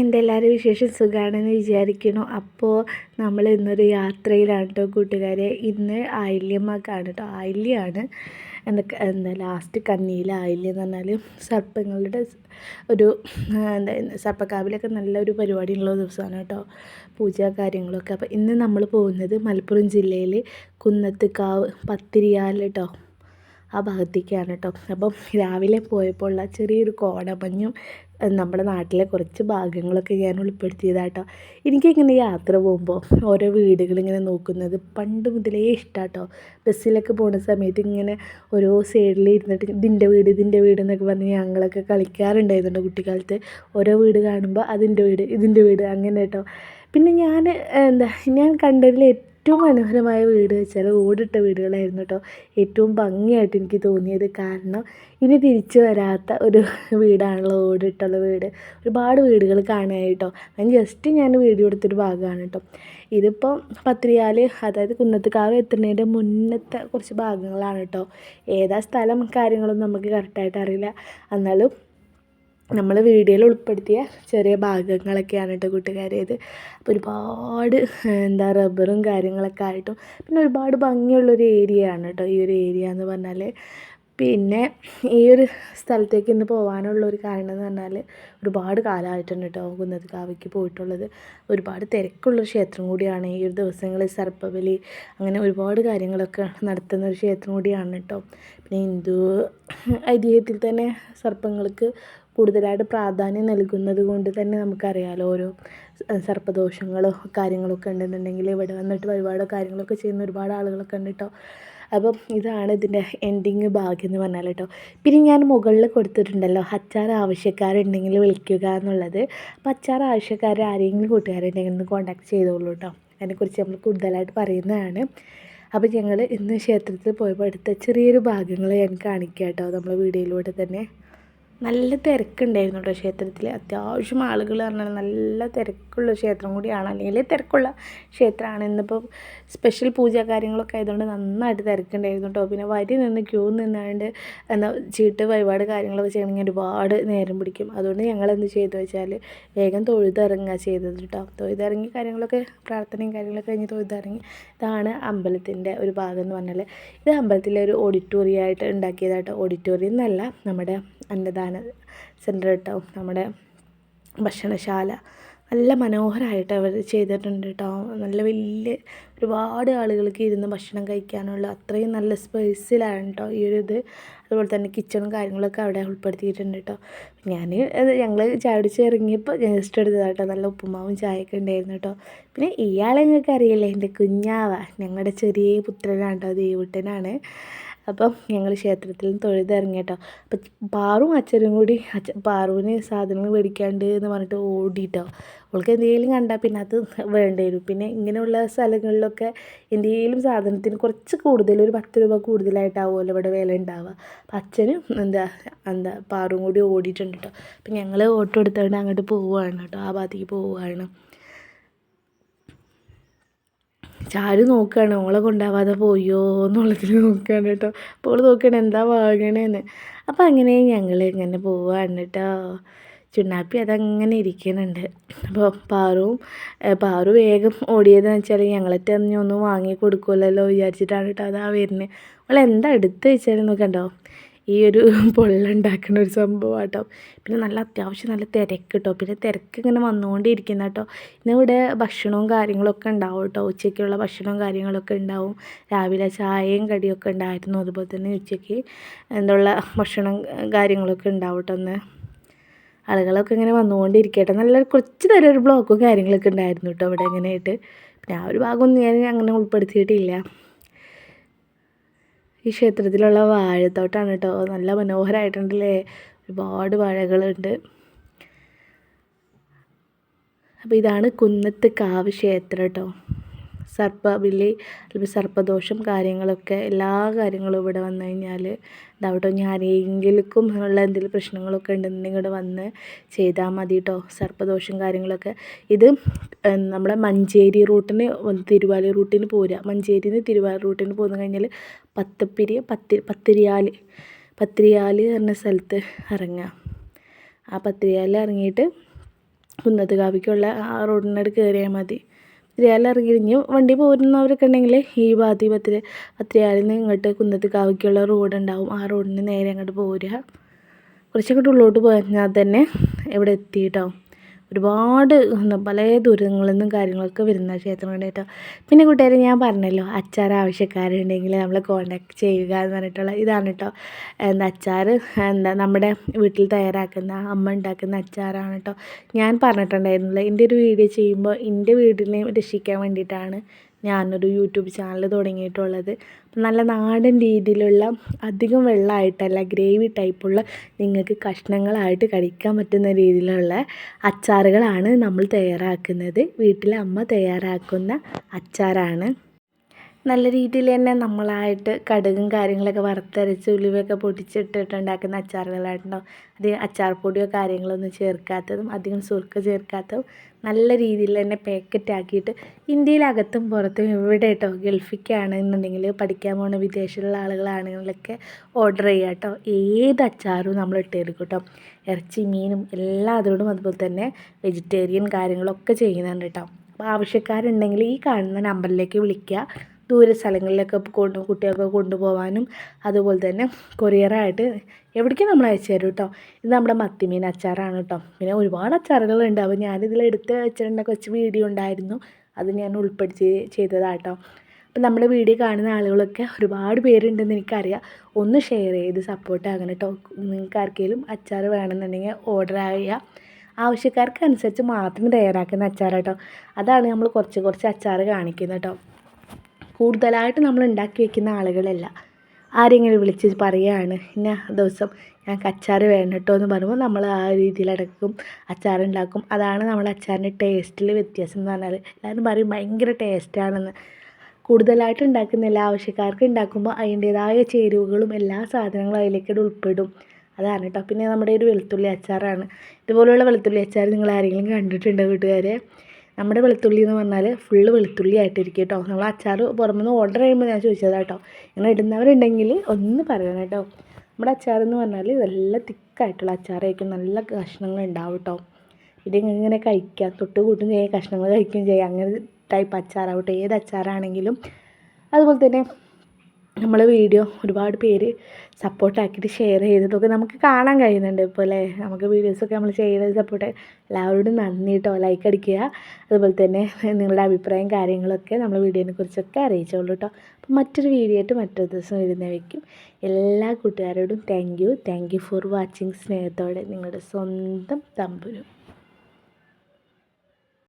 എന്തെല്ലാവരും വിശേഷം സുഖമാണെന്ന് വിചാരിക്കണോ അപ്പോൾ നമ്മൾ ഇന്നൊരു യാത്രയിലാണ് കേട്ടോ കൂട്ടുകാരെ. ഇന്ന് ആയില്യമ്മക്കാണ് കേട്ടോ ആയില്യമാണ് എന്താ എന്താ ലാസ്റ്റ് കന്നിയിലെ ആയില്യം എന്ന് പറഞ്ഞാൽ സർപ്പങ്ങളുടെ ഒരു എന്താ സർപ്പക്കാവിലൊക്കെ നല്ലൊരു പരിപാടിയുള്ള ദിവസമാണ് കേട്ടോ പൂജ കാര്യങ്ങളൊക്കെ. അപ്പോൾ ഇന്ന് നമ്മൾ പോകുന്നത് മലപ്പുറം ജില്ലയിൽ കുന്നത്തുകാവ് പത്തിരിയാൽ കേട്ടോ ആ ഭാഗത്തേക്കാണ് കേട്ടോ അപ്പം രാവിലെ പോയപ്പോൾ ഉള്ള ചെറിയൊരു കോടമഞ്ഞും നമ്മുടെ നാട്ടിലെ കുറച്ച് ഭാഗങ്ങളൊക്കെ ഞാൻ ഉൾപ്പെടുത്തിയതാട്ടോ. എനിക്കിങ്ങനെ യാത്ര പോകുമ്പോൾ ഓരോ വീടുകളിങ്ങനെ നോക്കുന്നത് പണ്ട് മുതലേ ഇഷ്ടമാട്ടോ ബസ്സിലൊക്കെ പോകുന്ന സമയത്ത് ഇങ്ങനെ ഓരോ സൈഡിൽ ഇരുന്നിട്ട് ഇതിന്റെ വീട് ഇതിന്റെ വീട് എന്നൊക്കെ പറഞ്ഞ് ഞങ്ങളൊക്കെ കളിക്കാറുണ്ടായിരുന്നു കുട്ടിക്കാലത്ത്. ഓരോ വീട് കാണുമ്പോൾ അതിന്റെ വീട് ഇതിന്റെ വീട് അങ്ങനെ കേട്ടോ പിന്നെ ഞാൻ എന്താ ഞാൻ കണ്ടതിൽ ഏറ്റവും മനോഹരമായ വീട് വെച്ചാൽ ഓടിട്ട വീടുകളായിരുന്നു കേട്ടോ. ഏറ്റവും ഭംഗിയായിട്ട് എനിക്ക് തോന്നിയത് കാരണം ഇനി തിരിച്ചു വരാത്ത ഒരു വീടാണല്ലോ ഓടിട്ടുള്ള വീട്. ഒരുപാട് വീടുകൾ കാണാനായിട്ടോ ഞാൻ ജസ്റ്റ് ഞാൻ വീഡിയോ എടുത്തൊരു ഭാഗമാണ് കേട്ടോ. ഇതിപ്പോൾ പത്രിയാൽ അതായത് കുന്നത്തുകാവ് എത്തുന്നതിന്റെ മുന്നത്തെ കുറച്ച് ഭാഗങ്ങളാണ് കേട്ടോ. ഏതാ സ്ഥലം കാര്യങ്ങളൊന്നും നമുക്ക് കറക്റ്റായിട്ട് അറിയില്ല. എന്നാലും നമ്മൾ വീഡിയോയിൽ ഉൾപ്പെടുത്തിയ ചെറിയ ഭാഗങ്ങളൊക്കെയാണ് കേട്ടോ കൂട്ടുകാരെ ഇത് അപ്പോൾ ഒരുപാട് എന്താ റബ്ബറും കാര്യങ്ങളൊക്കെ ആയിട്ടും പിന്നെ ഒരുപാട് ഭംഗിയുള്ളൊരു ഏരിയ ആണ് കേട്ടോ ഈ ഒരു ഏരിയ എന്ന് പറഞ്ഞാൽ പിന്നെ ഈ ഒരു സ്ഥലത്തേക്ക് ഇന്ന് പോകാനുള്ള ഒരു കാരണം എന്ന് പറഞ്ഞാൽ ഒരുപാട് കാലമായിട്ടുണ്ട് കേട്ടോ കാവയ്ക്ക് പോയിട്ടുള്ളത്. ഒരുപാട് തിരക്കുള്ള ക്ഷേത്രം കൂടിയാണ് ഈ ഒരു ദിവസങ്ങളിൽ സർപ്പബലി അങ്ങനെ ഒരുപാട് കാര്യങ്ങളൊക്കെ നടത്തുന്ന ഒരു ക്ഷേത്രം കൂടിയാണ് കേട്ടോ. പിന്നെ ഹിന്ദു ഐതിഹ്യത്തിൽ തന്നെ സർപ്പങ്ങൾക്ക് കൂടുതലായിട്ട് പ്രാധാന്യം നൽകുന്നത് കൊണ്ട് തന്നെ നമുക്കറിയാമല്ലോ ഓരോ സർപ്പദോഷങ്ങളോ കാര്യങ്ങളൊക്കെ ഉണ്ടെന്നുണ്ടെങ്കിൽ ഇവിടെ വന്നിട്ട് ഒരുപാട് കാര്യങ്ങളൊക്കെ ചെയ്യുന്ന ഒരുപാട് ആളുകളൊക്കെ ഉണ്ട് കേട്ടോ അപ്പം ഇതാണ് ഇതിന്റെ എൻഡിങ് ഭാഗ്യം എന്ന് പറഞ്ഞാൽ കേട്ടോ. പിന്നെ ഞാൻ മുകളിൽ കൊടുത്തിട്ടുണ്ടല്ലോ അച്ചാർ ആവശ്യക്കാരുണ്ടെങ്കിൽ വിളിക്കുക എന്നുള്ളത്. അപ്പോൾ അച്ചാർ ആവശ്യക്കാർ ആരെങ്കിലും കൂട്ടുകാരുണ്ടെങ്കിൽ ഒന്ന് കോൺടാക്ട് ചെയ്തോളൂ കേട്ടോ. അതിനെക്കുറിച്ച് നമ്മൾ കൂടുതലായിട്ട് പറയുന്നതാണ്. അപ്പോൾ ഞങ്ങൾ ഇന്ന് ക്ഷേത്രത്തിൽ പോയപ്പോൾ എടുത്ത ചെറിയൊരു ഭാഗങ്ങൾ ഞാൻ കാണിക്കാം കേട്ടോ നമ്മൾ വീഡിയോയിലൂടെ തന്നെ. നല്ല തിരക്കുണ്ടായിരുന്നു കേട്ടോ ക്ഷേത്രത്തിൽ. അത്യാവശ്യം ആളുകൾ പറഞ്ഞാൽ നല്ല തിരക്കുള്ള ക്ഷേത്രം കൂടിയാണ്. അല്ലെങ്കിൽ തിരക്കുള്ള ക്ഷേത്രമാണ്. ഇന്നിപ്പോൾ സ്പെഷ്യൽ പൂജ കാര്യങ്ങളൊക്കെ ആയതുകൊണ്ട് നന്നായിട്ട് തിരക്കുണ്ടായിരുന്നു കേട്ടോ. പിന്നെ വരി നിന്ന് ക്യൂ നിന്നാണ്ട് എന്താ ചീട്ട് വഴിപാട് കാര്യങ്ങളൊക്കെ ചെയ്യണമെങ്കിൽ ഒരുപാട് നേരം പിടിക്കും. അതുകൊണ്ട് ഞങ്ങൾ എന്ത് ചെയ്തു വെച്ചാൽ വേഗം തൊഴുതിറങ്ങുക ചെയ്തത് കേട്ടോ. തൊഴുതിറങ്ങി കാര്യങ്ങളൊക്കെ പ്രാർത്ഥനയും കാര്യങ്ങളൊക്കെ കഴിഞ്ഞ് തൊഴുതിറങ്ങി ഇതാണ് അമ്പലത്തിന്റെ ഒരു ഭാഗം എന്ന് പറഞ്ഞാൽ ഇത് അമ്പലത്തിലെ ഒരു ഓഡിറ്റോറിയമായിട്ട് ഉണ്ടാക്കിയതായിട്ട് ഓഡിറ്റോറിയം എന്നല്ല നമ്മുടെ അന്നദാന സെന്റർ കേട്ടോ നമ്മുടെ ഭക്ഷണശാല നല്ല മനോഹരമായിട്ട് അവർ ചെയ്തിട്ടുണ്ട് കേട്ടോ. നല്ല വലിയ ഒരുപാട് ആളുകൾക്ക് ഇരുന്ന് ഭക്ഷണം കഴിക്കാനുള്ള അത്രയും നല്ല സ്പേസിലാണ് കേട്ടോ ഈ ഒരു ഇത്. അതുപോലെ തന്നെ കിച്ചണും കാര്യങ്ങളൊക്കെ അവിടെ ഉൾപ്പെടുത്തിയിട്ടുണ്ട് കേട്ടോ. ഞാൻ ഞങ്ങൾ ചാടിച്ച് ഇറങ്ങിയപ്പോൾ ജസ്റ്റ് എടുത്തതാണ് കേട്ടോ. നല്ല ഉപ്പുമാവും ചായയൊക്കെ ഉണ്ടായിരുന്നു കേട്ടോ. പിന്നെ ഇയാളെ ഞങ്ങൾക്ക് അറിയില്ലേ എന്റെ കുഞ്ഞാവ ഞങ്ങളുടെ ചെറിയ പുത്രനാണ് കേട്ടോ ദേവുട്ടനാണ്. അപ്പം ഞങ്ങൾ ക്ഷേത്രത്തിൽ നിന്ന് തൊഴുതിറങ്ങി കേട്ടോ അപ്പം പാറും അച്ഛനും കൂടി അച്ഛൻ പാറുവിന് സാധനങ്ങൾ മേടിക്കാണ്ട് എന്ന് പറഞ്ഞിട്ട് ഓടിയിട്ടോ അവൾക്ക് എന്തെങ്കിലും കണ്ടാൽ പിന്നെ അത് വേണ്ടി വരും. പിന്നെ ഇങ്ങനെയുള്ള സ്ഥലങ്ങളിലൊക്കെ എന്തെങ്കിലും സാധനത്തിന് കുറച്ച് കൂടുതൽ ഒരു പത്ത് രൂപ കൂടുതലായിട്ടാവുമല്ലോ ഇവിടെ വില ഉണ്ടാവുക. അപ്പം അച്ഛനും എന്താ എന്താ പാറും കൂടി ഓടിയിട്ടുണ്ട് കേട്ടോ. അപ്പം ഞങ്ങൾ ഓട്ടോ എടുത്തുകൊണ്ട് അങ്ങോട്ട് പോവുകയാണ് കേട്ടോ ആ ഭാഗത്തേക്ക് പോവുകയാണ്. ചാരു നോക്കുകയാണ് ഓളെ കൊണ്ടാവാതെ പോയോ എന്നുള്ളതിൽ നോക്കുകയാണ് കേട്ടോ. അപ്പോൾ ഓൾ നോക്കുകയാണ് എന്താ വാങ്ങണേന്ന്. അപ്പോൾ അങ്ങനെ ഞങ്ങൾ ഇങ്ങനെ പോവുകയാണ് കേട്ടോ ചുണ്ണാപ്പി അതങ്ങനെ ഇരിക്കുന്നുണ്ട് അപ്പോൾ പാറുവും പാറു വേഗം ഓടിയതെന്ന് വെച്ചാൽ ഞങ്ങളത്തെ ഒന്ന് വാങ്ങി കൊടുക്കുമല്ലോ വിചാരിച്ചിട്ടാണ് കേട്ടോ അതാ വരുന്നത് അവൾ എന്താ എടുത്ത് വെച്ചാലും നോക്കണ്ടോ ഈ ഒരു പൊള്ളുണ്ടാക്കുന്ന ഒരു സംഭവം കേട്ടോ പിന്നെ നല്ല അത്യാവശ്യം നല്ല തിരക്ക് കേട്ടോ പിന്നെ തിരക്ക് ഇങ്ങനെ വന്നുകൊണ്ടിരിക്കുന്ന കേട്ടോ. പിന്നെ ഇവിടെ ഭക്ഷണവും കാര്യങ്ങളൊക്കെ ഉണ്ടാവും കേട്ടോ. ഉച്ചയ്ക്കുള്ള ഭക്ഷണവും കാര്യങ്ങളൊക്കെ ഉണ്ടാവും. രാവിലെ ചായയും കടിയൊക്കെ ഉണ്ടായിരുന്നു. അതുപോലെ തന്നെ ഉച്ചയ്ക്ക് എന്തുള്ള ഭക്ഷണം കാര്യങ്ങളൊക്കെ ഉണ്ടാവും കേട്ടോ ഒന്ന് ആളുകളൊക്കെ ഇങ്ങനെ വന്നുകൊണ്ടിരിക്കട്ടെ. നല്ല കുറച്ച് നേരം ഒരു ബ്ലോക്കും കാര്യങ്ങളൊക്കെ ഉണ്ടായിരുന്നു കേട്ടോ അവിടെ ഇങ്ങനെയായിട്ട് പിന്നെ ആ ഒരു ഭാഗമൊന്നും ഞാൻ അങ്ങനെ ഉൾപ്പെടുത്തിയിട്ടില്ല. ഈ ക്ഷേത്രത്തിലുള്ള വാഴത്തോട്ടാണ് കേട്ടോ. നല്ല മനോഹരമായിട്ടുണ്ടല്ലേ ഒരുപാട് വാഴകളുണ്ട്. അപ്പോൾ ഇതാണ് കുന്നത്ത് കാവ് ക്ഷേത്രം കേട്ടോ. സർപ്പബലി അല്ലെങ്കിൽ സർപ്പദോഷം കാര്യങ്ങളൊക്കെ എല്ലാ കാര്യങ്ങളും ഇവിടെ വന്നു കഴിഞ്ഞാൽ ഇതാവട്ടോ. ആരെങ്കിലും ഉള്ള എന്തെങ്കിലും പ്രശ്നങ്ങളൊക്കെ ഉണ്ടെന്നുണ്ടെങ്കിൽ ഇവിടെ വന്ന് ചെയ്താൽ മതി കേട്ടോ സർപ്പദോഷം കാര്യങ്ങളൊക്കെ. ഇത് നമ്മുടെ മഞ്ചേരി റൂട്ടിന് തിരുവാലി റൂട്ടിന് പോരുക. മഞ്ചേരിയിൽ നിന്ന് തിരുവാലി റൂട്ടിന് പോന്നു കഴിഞ്ഞാൽ പത്തപ്പിരി പത്തി പത്തിരിയാൽ പത്തിരിയാൽ പറഞ്ഞ സ്ഥലത്ത് ഇറങ്ങുക. ആ പത്തിരിയാലിൽ ഇറങ്ങിയിട്ട് കുന്നത്ത് കാവിക്കുള്ള ആ റോഡിനോട് കയറിയാൽ മതി. പത്തിരിയാലിൽ ഇറങ്ങിയിരുന്നു വണ്ടി പോരുന്നവരൊക്കെ ഉണ്ടെങ്കിൽ ഈ ഭാഗത്ത് ഈ പത്തിരി പത്തിരിയാലിൽ നിന്ന് ഇങ്ങോട്ട് റോഡ് ഉണ്ടാവും ആ റോഡിന് നേരെ അങ്ങോട്ട് പോരുക. കുറച്ചങ്ങോട്ട് ഉള്ളോട്ട് പോയാൽ തന്നെ ഇവിടെ എത്തിയിട്ടാവും ഒരുപാട് പല ദൂരങ്ങളിൽ നിന്നും കാര്യങ്ങളൊക്കെ വരുന്ന ക്ഷേത്രമുണ്ട് കേട്ടോ പിന്നെ കൂട്ടുകാരെ ഞാൻ പറഞ്ഞല്ലോ അച്ചാർ ആവശ്യക്കാരുണ്ടെങ്കിൽ നമ്മൾ കോണ്ടാക്ട് ചെയ്യുക എന്ന് പറഞ്ഞിട്ടുള്ള ഇതാണ് കേട്ടോ എന്താ അച്ചാർ എന്താ നമ്മുടെ വീട്ടിൽ തയ്യാറാക്കുന്ന അമ്മ ഉണ്ടാക്കുന്ന അച്ചാറാണ് കേട്ടോ ഞാൻ പറഞ്ഞിട്ടുണ്ടായിരുന്നില്ല. എന്റെ ഒരു വീഡിയോ ചെയ്യുമ്പോൾ എന്റെ വീടിനെ രക്ഷിക്കാൻ വേണ്ടിയിട്ടാണ് ഞാനൊരു യൂട്യൂബ് ചാനൽ തുടങ്ങിയിട്ടുള്ളത്. നല്ല നാടൻ രീതിയിലുള്ള അധികം വെള്ളമായിട്ടല്ല ഗ്രേവി ടൈപ്പുള്ള നിങ്ങൾക്ക് കഷ്ണങ്ങളായിട്ട് കഴിക്കാൻ പറ്റുന്ന രീതിയിലുള്ള അച്ചാറുകളാണ് നമ്മൾ തയ്യാറാക്കുന്നത്. വീട്ടിലെ അമ്മ തയ്യാറാക്കുന്ന അച്ചാറാണ്. നല്ല രീതിയിൽ തന്നെ നമ്മളായിട്ട് കടുകും കാര്യങ്ങളൊക്കെ വറുത്തരച്ച് ഉലുവയൊക്കെ പൊടിച്ചിട്ടിട്ട് ഉണ്ടാക്കുന്ന അച്ചാറുകളായിട്ടുണ്ടാവും. അത് അച്ചാർ പൊടിയോ കാര്യങ്ങളൊന്നും ചേർക്കാത്തതും അധികം സുർക്ക ചേർക്കാത്തതും നല്ല രീതിയിൽ തന്നെ പാക്കറ്റ് ആക്കിയിട്ട് ഇന്ത്യയിലകത്തും പുറത്തും എവിടെ കേട്ടോ ഗൾഫിക്കാണെന്നുണ്ടെങ്കിൽ പഠിക്കാൻ പോകുന്ന വിദേശത്തുള്ള ആളുകളാണെങ്കിലൊക്കെ ഓർഡർ ചെയ്യുക കേട്ടോ. ഏത് അച്ചാറും നമ്മൾ ഇട്ടെടുക്കും കേട്ടോ. ഇറച്ചി മീനും എല്ലാ അതിനോടും അതുപോലെ തന്നെ വെജിറ്റേറിയൻ കാര്യങ്ങളൊക്കെ ചെയ്യുന്നുണ്ട് കേട്ടോ. അപ്പോൾ ആവശ്യക്കാരുണ്ടെങ്കിൽ ഈ കാണുന്ന നമ്പറിലേക്ക് വിളിക്കുക. ദൂര സ്ഥലങ്ങളിലൊക്കെ കൊണ്ട് കുട്ടികൾക്ക് കൊണ്ടുപോകാനും അതുപോലെ തന്നെ കൊറിയറായിട്ട് എവിടേക്കും നമ്മൾ അയച്ചു തരും കേട്ടോ ഇത് നമ്മുടെ മത്തിമീൻ അച്ചാറാണ് കേട്ടോ പിന്നെ ഒരുപാട് അച്ചാറുകളുണ്ട്. അപ്പോൾ ഞാനിതിൽ എടുത്ത് വെച്ചിട്ടുണ്ടെങ്കിൽ കുറച്ച് വീഡിയോ ഉണ്ടായിരുന്നു. അത് ഞാൻ ഉൾപ്പെടുത്തി ചെയ്തതാട്ടോ അപ്പം നമ്മുടെ വീഡിയോ കാണുന്ന ആളുകളൊക്കെ ഒരുപാട് പേരുണ്ടെന്ന് എനിക്കറിയാം. ഒന്ന് ഷെയർ ചെയ്ത് സപ്പോർട്ട് ആകണം കേട്ടോ നിങ്ങൾക്ക് ആർക്കെങ്കിലും അച്ചാർ വേണമെന്നുണ്ടെങ്കിൽ ഓർഡർ ചെയ്യുക. ആവശ്യക്കാർക്ക് അനുസരിച്ച് മാത്രം തയ്യാറാക്കുന്ന അച്ചാർ കേട്ടോ അതാണ് നമ്മൾ കുറച്ച് കുറച്ച് അച്ചാർ കാണിക്കുന്നത് കേട്ടോ കൂടുതലായിട്ട് നമ്മൾ ഉണ്ടാക്കി വെക്കുന്ന ആളുകളല്ല. ആരെങ്കിലും വിളിച്ച് പറയുകയാണ് ഇന്ന ദിവസം ഞാൻ അച്ചാർ വേണം കേട്ടോ എന്ന് പറയുമ്പോൾ നമ്മൾ ആ രീതിയിലടക്കും അച്ചാറുണ്ടാക്കും അതാണ് നമ്മൾ അച്ചാറിന്റെ ടേസ്റ്റിൽ വ്യത്യാസം എന്ന് പറഞ്ഞാൽ എല്ലാവരും പറയും ഭയങ്കര ടേസ്റ്റാണെന്ന് കൂടുതലായിട്ട് ഉണ്ടാക്കുന്ന എല്ലാ ആവശ്യക്കാർക്ക് ഉണ്ടാക്കുമ്പോൾ അതിന്റേതായ ചേരുവകളും എല്ലാ സാധനങ്ങളും അതിലേക്കിടെ ഉൾപ്പെടും. അതാണ് കേട്ടോ പിന്നെ നമ്മുടെ ഒരു വെളുത്തുള്ളി അച്ചാറാണ്. ഇതുപോലെയുള്ള വെളുത്തുള്ളി അച്ചാർ നിങ്ങൾ ആരെങ്കിലും കണ്ടിട്ടുണ്ടോ വീട്ടുകാരെ? നമ്മുടെ വെളുത്തുള്ളി എന്ന് പറഞ്ഞാൽ ഫുള്ള് വെളുത്തുള്ളി ആയിട്ടിരിക്കും കേട്ടോ നമ്മൾ അച്ചാർ പുറമെ ഓർഡർ ചെയ്യുമ്പോൾ ഞാൻ ചോദിച്ചതാണ് കേട്ടോ ഇങ്ങനെ ഇടുന്നവരുണ്ടെങ്കിൽ ഒന്ന് പറയണം കേട്ടോ നമ്മുടെ അച്ചാർ എന്ന് പറഞ്ഞാൽ നല്ല തിക്കായിട്ടുള്ള അച്ചാറായിരിക്കും. നല്ല കഷ്ണങ്ങൾ ഉണ്ടാവും കേട്ടോ ഇത് ഇങ്ങനെ കഴിക്കാം. തൊട്ട് കൂട്ടും ചെയ്യാം കഷ്ണങ്ങൾ കഴിക്കുകയും ചെയ്യാം. അങ്ങനെ ടൈപ്പ് അച്ചാറാവട്ടെ. ഏത് അച്ചാറാണെങ്കിലും അതുപോലെ തന്നെ നമ്മളെ വീഡിയോ ഒരുപാട് പേര് സപ്പോർട്ടാക്കിയിട്ട് ഷെയർ ചെയ്തതൊക്കെ നമുക്ക് കാണാൻ കഴിയുന്നുണ്ട് ഇപ്പോൾ അല്ലേ? നമുക്ക് വീഡിയോസൊക്കെ നമ്മൾ ചെയ്ത് സപ്പോർട്ട് എല്ലാവരോടും നന്ദി കേട്ടോ ലൈക്ക് അടിക്കുക. അതുപോലെ തന്നെ നിങ്ങളുടെ അഭിപ്രായം കാര്യങ്ങളൊക്കെ നമ്മൾ വീഡിയോനെ കുറിച്ചൊക്കെ അറിയിച്ചോളൂ കേട്ടോ അപ്പം മറ്റൊരു വീഡിയോ ആയിട്ട് മറ്റൊരു ദിവസം വരുന്നവയ്ക്കും എല്ലാ കൂട്ടുകാരോടും thank you thank you for watching സ്നേഹത്തോടെ നിങ്ങളുടെ സ്വന്തം തമ്പുരു.